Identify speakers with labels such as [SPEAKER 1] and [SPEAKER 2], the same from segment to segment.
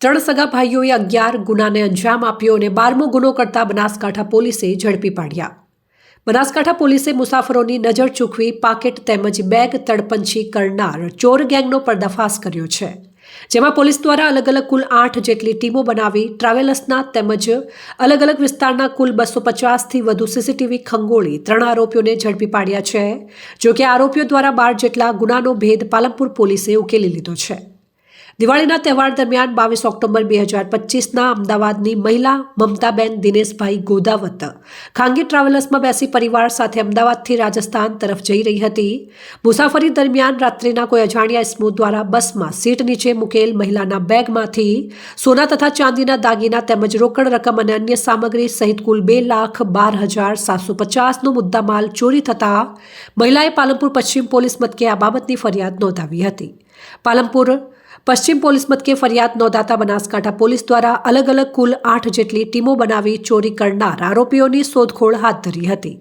[SPEAKER 1] ત્રણ સગા ભાઈઓએ અગિયાર ગુનાને અંજામ આપ્યો અને બારમો ગુનો કરતા બનાસકાંઠા પોલીસે ઝડપી પાડ્યા. બનાસકાંઠા પોલીસે મુસાફરોની નજર ચૂકવી પાકેટ તેમજ બેગ તડપંચી કરનાર ચોર ગેંગનો પર્દાફાશ કર્યો છે. જેમાં પોલીસ દ્વારા અલગ અલગ કુલ આઠ જેટલી ટીમો બનાવી ટ્રાવેલર્સના તેમજ અલગ અલગ વિસ્તારના કુલ બસો પચાસથી વધુ સીસીટીવી ખંગોળી ત્રણ આરોપીઓને ઝડપી પાડ્યા છે, જોકે આરોપીઓ દ્વારા બાર જેટલા ગુનાનો ભેદ પાલનપુર પોલીસે ઉકેલી લીધો છે. દિવાળીના તહેવાર દરમિયાન બાવીસ ઓક્ટોબર બે હજાર પચીસના અમદાવાદની મહિલા મમતાબેન દિનેશભાઈ ગોદાવત ખાનગી ટ્રાવેલર્સમાં બેસી પરિવાર સાથે અમદાવાદથી રાજસ્થાન તરફ જઈ રહી હતી. મુસાફરી દરમિયાન રાત્રિના કોઈ અજાણ્યા ઇસમો દ્વારા બસમાં સીટ નીચે મૂકેલ મહિલાના બેગમાંથી સોના તથા ચાંદીના દાગીના તેમજ રોકડ રકમ અને અન્ય સામગ્રી સહિત કુલ બે લાખ બાર હજાર સાતસો પચાસનો મુદ્દામાલ ચોરી થતાં મહિલાએ પાલનપુર પશ્ચિમ પોલીસ મથકે આ બાબતની ફરિયાદ નોંધાવી હતી. પાલનપુર પશ્ચિમ પોલીસ મથકે ફરિયાદ નોંધાતા બનાસકાંઠા પોલીસ દ્વારા અલગ અલગ કુલ આઠ જેટલી ટીમો બનાવી ચોરી કરનાર આરોપીઓની શોધખોળ હાથ ધરી હતી.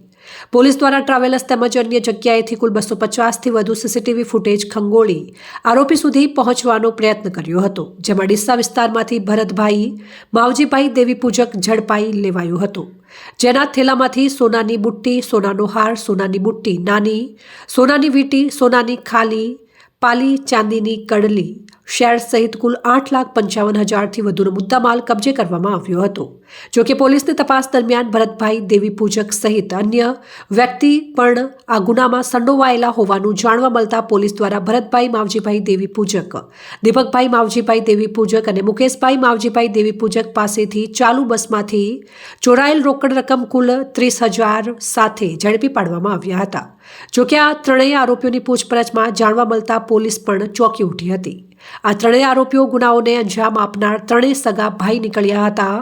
[SPEAKER 1] પોલીસ દ્વારા ટ્રાવેલર્સ તેમજ અન્ય જગ્યાએથી કુલ બસો પચાસથી વધુ સીસીટીવી ફૂટેજ ખંગોળી આરોપી સુધી પહોંચવાનો પ્રયત્ન કર્યો હતો, જેમાં ડીસા વિસ્તારમાંથી ભરતભાઈ, માવજીભાઈ, દેવી પૂજક, ઝડપાઈ લેવાયું હતું. જેના થેલામાંથી સોનાની બુટ્ટી, સોનાનો હાર, સોનાની બુટ્ટી નાની, સોનાની વીંટી, સોનાની ખાલી, પાલી ચાંદીની કડલી શેર સહિત કુલ આઠ લાખ પંચાવન હજારથી વધુનો મુદ્દામાલ કબજે કરવામાં આવ્યો હતો. જો કે પોલીસની તપાસ દરમિયાન ભરતભાઈ દેવી પૂજક સહિત અન્ય વ્યક્તિ પણ આ ગુનામાં સંડોવાયેલા હોવાનું જાણવા મળતા પોલીસ દ્વારા ભરતભાઈ માવજીભાઈ દેવી પૂજક, દીપકભાઈ માવજીભાઈ દેવી પૂજક અને મુકેશભાઈ માવજીભાઈ દેવી પૂજક પાસેથી ચાલુ બસમાંથી ચોરાયેલ રોકડ રકમ કુલ ત્રીસ હજાર સાથે ઝડપી પાડવામાં આવ્યા હતા. જો કે આ ત્રણેય આરોપીઓની પૂછપરછમાં જાણવા મળતા પોલીસ પણ ચોંકી ઉઠી હતી. આ ત્રણેય આરોપીઓ ગુનાઓને અંજામ આપનાર ત્રણેય સગા ભાઈ નીકળ્યા હતા.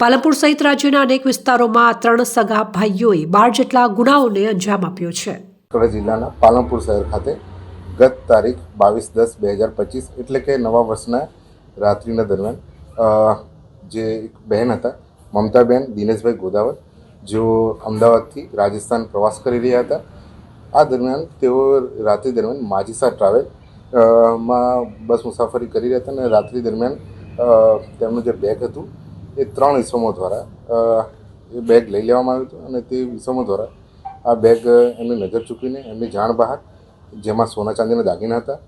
[SPEAKER 1] પાલનપુર સહિત રાજ્યના અનેક વિસ્તારોમાં આ ત્રણ સગા ભાઈઓએ બાર જેટલા ગુનાઓને અંજામ આપ્યો છે.
[SPEAKER 2] જિલ્લાના પાલનપુર શહેર ખાતે ગત તારીખ બાવીસ દસ બે હજાર પચીસ એટલે કે નવા વર્ષના રાત્રિના દરમિયાન જે એક બહેન હતા, મમતાબેન દિનેશભાઈ ગોદાવર, જેઓ અમદાવાદથી રાજસ્થાન પ્રવાસ કરી રહ્યા હતા. આ દરમિયાન તેઓ રાત્રિ દરમિયાન માજીસા ટ્રાવેલ માં બસ મુસાફરી કરી રહ્યા હતા અને રાત્રિ દરમિયાન તેમનું જે બેગ હતું, એ ત્રણ ઇસમો દ્વારા એ બેગ લઈ લેવામાં આવ્યું હતું અને તે ઇસમો દ્વારા આ બેગ એમની નજર ચૂકવીને એમની જાણ બહાર, જેમાં સોના ચાંદીના દાગીના હતા,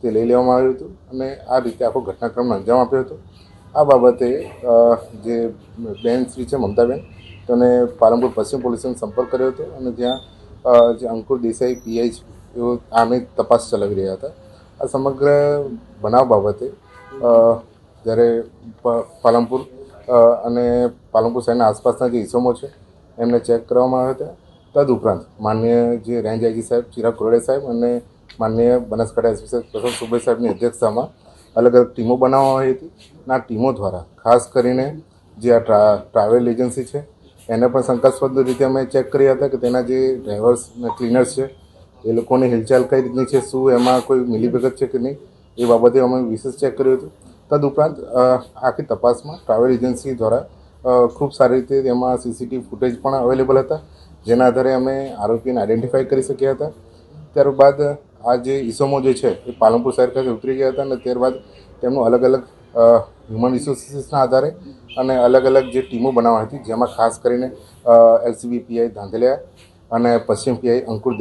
[SPEAKER 2] તે લઈ લેવામાં આવ્યું હતું અને આ રીતે આખો ઘટનાક્રમને અંજામ આપ્યો હતો. આ બાબતે જે બેન શ્રી છે મમતાબેન, તેને પાલનપુર પશ્ચિમ પોલીસનો સંપર્ક કર્યો હતો અને ત્યાં જે અંકુર દેસાઈ પીઆઈ એઓ આની તપાસ ચલાવી રહ્યા હતા. આ સમગ્ર બનાવ બાબતે જ્યારે પાલનપુર અને પાલનપુર શહેરના આસપાસના જે ઇસમો છે, એમને ચેક કરવામાં આવ્યા હતા. તદુપરાંત માન્ય જે રેન્જ આઈજી સાહેબ, ચિરાગ કોરડે સાહેબ અને માન્ય બનાસકાંઠા એસપી સાહેબ પ્રશાંત સુબે સાહેબની અધ્યક્ષતામાં અલગ અલગ ટીમો બનાવવામાં આવી હતી. અને આ ટીમો દ્વારા ખાસ કરીને જે આ ટ્રા, ટ્રાવેલ એજન્સી છે, એને પણ શંકાસ્પદ રીતે અમે ચેક કર્યા હતા કે તેના જે ડ્રાઈવર્સ અને ક્લીનર્સ છે એ લોકોની હિલચાલ કઈ રીતની છે, શું એમાં કોઈ મિલીભગત છે કે નહીં, એ બાબતે અમે વિશેષ ચેક કર્યું હતું. તદુપરાંત આખી તપાસમાં ટ્રાવેલ એજન્સી દ્વારા ખૂબ સારી રીતે તેમાં સીસીટીવી ફૂટેજ પણ અવેલેબલ હતા, જેના આધારે અમે આરોપીને આઈડેન્ટિફાઈ કરી શક્યા હતા. ત્યારબાદ, આ જે ઈસમો જે છે, એ પાલનપુર શહેર ખાતે ઉતરી ગયા હતા અને ત્યારબાદ તેમનું અલગ અલગ હ્યુમન રિસોર્સિસના આધારે અને અલગ અલગ જે ટીમો બનાવવા હતી, જેમાં ખાસ કરીને એલસીબી પીઆઈ ધાંધલિયા અને પશ્ચિમ પીઆઈ અંકુર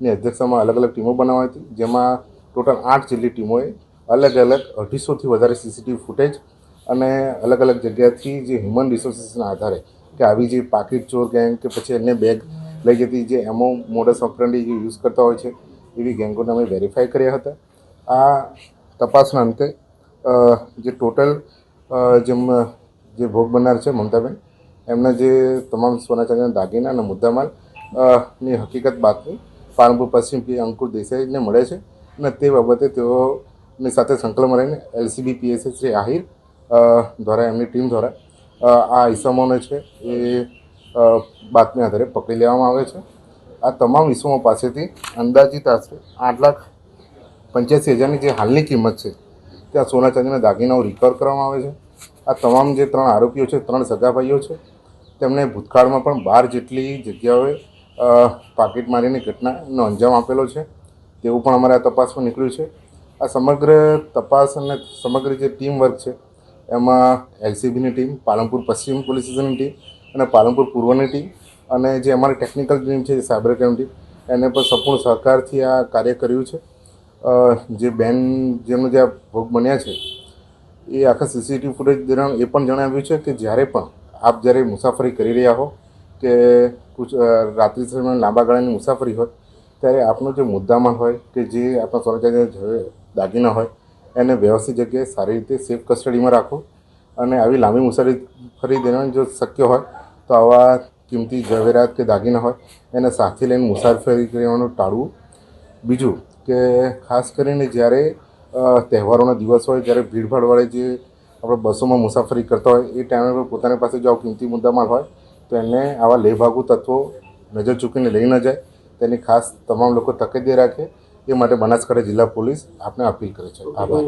[SPEAKER 2] દેસાઈની અધ્યક્ષતામાં અલગ અલગ ટીમો બનાવવાની હતી, જેમાં ટોટલ આઠ જેટલી ટીમોએ અલગ અલગ અઢીસોથી વધારે સીસીટીવી ફૂટેજ અને અલગ અલગ જગ્યાથી જે હ્યુમન રિસોર્સિસના આધારે, કે આવી જે પાકીટ ચોર ગેંગ કે પછી અન્ય બેગ લઈ જતી જે એમો મોડસ ઓપરેન્ડી જે યુઝ કરતા હોય છે, એવી ગેંગોને અમે વેરીફાઈ કર્યા હતા. આ તપાસના અંતે જે ટોટલ જેમ જે ભોગ બનનાર છે મમતાબેન, એમના જે તમામ સોના ચાંદીના દાગીના અને મુદ્દામાલની હકીકત બાતમી પાલનપુર પશ્ચિમ પી અંકુર દેસાઈને મળે છે અને તે બાબતે તેઓની સાથે સંકલન રહીને એલસીબી પીએસએ શ્રી આહિર દ્વારા એમની ટીમ દ્વારા આ ઇસમોને છે એ બાતમી આધારે પકડી લેવામાં આવે છે. આ તમામ ઇસમો પાસેથી અંદાજિત આશરે આઠ લાખ પંચ્યાસી હજારની જે હાલની કિંમત છે ત્યાં સોના ચાંદીના દાગીનાઓ રિકવર કરવામાં આવે છે. આ તમામ જે ત્રણ આરોપીઓ છે, ત્રણ સગા ભાઈઓ છે તેમણે ભૂતકાળમાં પણ બાર જેટલી જગ્યાઓએ પાકીટ મારીની ઘટનાનો અંજામ આપેલો છે. તેવું પણ અમારે તપાસમાં નીકળ્યું છે. આ સમગ્ર તપાસ અને સમગ્ર જે ટીમ વર્ક છે, એમાં એલસીબીની ટીમ, પાલનપુર પશ્ચિમ પોલીસ સ્ટેશનની ટીમ અને પાલનપુર પૂર્વની ટીમ અને જે અમારી ટેકનિકલ ટીમ છે સાયબર ક્રાઇમ ટીમ, એને પણ સંપૂર્ણ સહકારથી આ કાર્ય કર્યું છે. જે બેન જેમનો જે આ ભોગ બન્યા છે, એ આખા સીસીટીવી ફૂટેજ દરમિયાન એ પણ જણાવ્યું છે કે જ્યારે પણ આપ જ્યારે મુસાફરી કરી રહ્યા હો કે રાત્રિ દરમિયાન લાંબા ગાળાની મુસાફરી હોય, ત્યારે આપણો જે મુદ્દામાલ હોય કે જે આપણા સોના દાગીના હોય, એને વ્યવસ્થિત જગ્યાએ સારી રીતે સેફ કસ્ટડીમાં રાખો અને આવી લાંબી મુસાફરી ફરી દરમિયાન જો શક્ય હોય, તો આવા કિંમતી ઝવેરાત કે દાગીના હોય, એને સાથે લઈને મુસાફરી કરવાનું ટાળવું. બીજું કે ખાસ કરીને જ્યારે તહેવારોના દિવસ હોય, જ્યારે ભીડભાડવાળી જે આપણે બસોમાં મુસાફરી કરતા હોય, એ ટાઈમે પોતાની પાસે જો કિંમતી મુદ્દામાલ હોય તો એને આવા લેભાગુ તત્વો નજર ચૂકીને લઈ ન જાય. તેની ખાસ તમામ લોકો તકેદારી રાખે. એ માટે બનાસકાંઠા જિલ્લા પોલીસ આપને અપીલ કરે છે. આભાર.